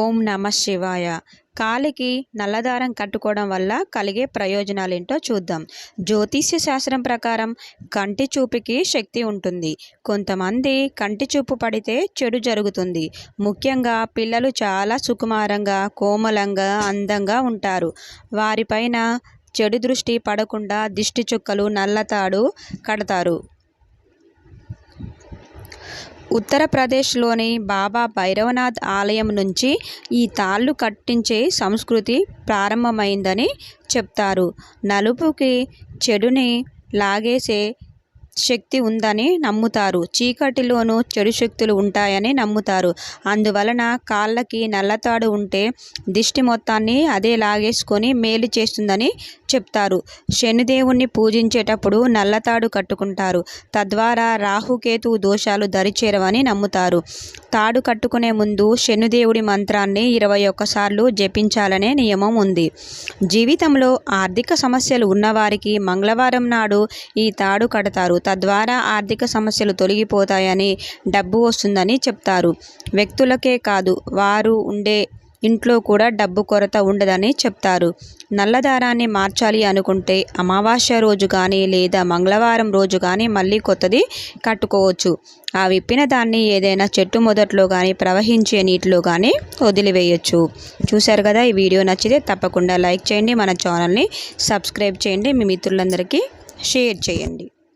ఓం నమ శివాయ. కాలికి నల్లదారం కట్టుకోవడం వల్ల కలిగే ప్రయోజనాలు ఏంటో చూద్దాం. జ్యోతిష్య శాస్త్రం ప్రకారం కంటి చూపుకి శక్తి ఉంటుంది. కొంతమంది కంటి చూపు పడితే చెడు జరుగుతుంది. ముఖ్యంగా పిల్లలు చాలా సుకుమారంగా కోమలంగా అందంగా ఉంటారు. వారిపైన చెడు దృష్టి పడకుండా దిష్టి చుక్కలు నల్లతాడు కడతారు. ఉత్తరప్రదేశ్లోని బాబా భైరవనాథ్ ఆలయం నుంచి ఈ తాళ్ళు కట్టించే సంస్కృతి ప్రారంభమైందని చెప్తారు. నలుపుకి చెడుని లాగేసే శక్తి ఉందని నమ్ముతారు. చీకటిలోనూ చెడు శక్తులు ఉంటాయని నమ్ముతారు. అందువలన కాళ్ళకి నల్లతాడు ఉంటే దిష్టి మొత్తాన్ని అదే లాగేసుకొని మేలు చేస్తుందని చెప్తారు. శనిదేవుణ్ణి పూజించేటప్పుడు నల్లతాడు కట్టుకుంటారు. తద్వారా రాహుకేతు దోషాలు దరిచేరవని నమ్ముతారు. తాడు కట్టుకునే ముందు శనిదేవుడి మంత్రాన్ని ఇరవై ఒక్కసార్లు జపించాలనే నియమం ఉంది. జీవితంలో ఆర్థిక సమస్యలు ఉన్నవారికి మంగళవారం నాడు ఈ తాడు కడతారు. తద్వారా ఆర్థిక సమస్యలు తొలగిపోతాయని డబ్బు వస్తుందని చెప్తారు. వ్యక్తులకే కాదు వారు ఉండే ఇంట్లో కూడా డబ్బు కొరత ఉండదని చెప్తారు. నల్లదారాన్ని మార్చాలి అనుకుంటే అమావాస్య రోజు కానీ లేదా మంగళవారం రోజు కానీ మళ్ళీ కొత్తది కట్టుకోవచ్చు. ఆ విప్పిన దాన్ని ఏదైనా చెట్టు మొదట్లో కానీ ప్రవహించే నీటిలో కానీ వదిలివేయచ్చు. చూశారు కదా ఈ వీడియో నచ్చితే తప్పకుండా లైక్ చేయండి మన ఛానల్ని సబ్స్క్రైబ్ చేయండి మీ మిత్రులందరికీ షేర్ చేయండి.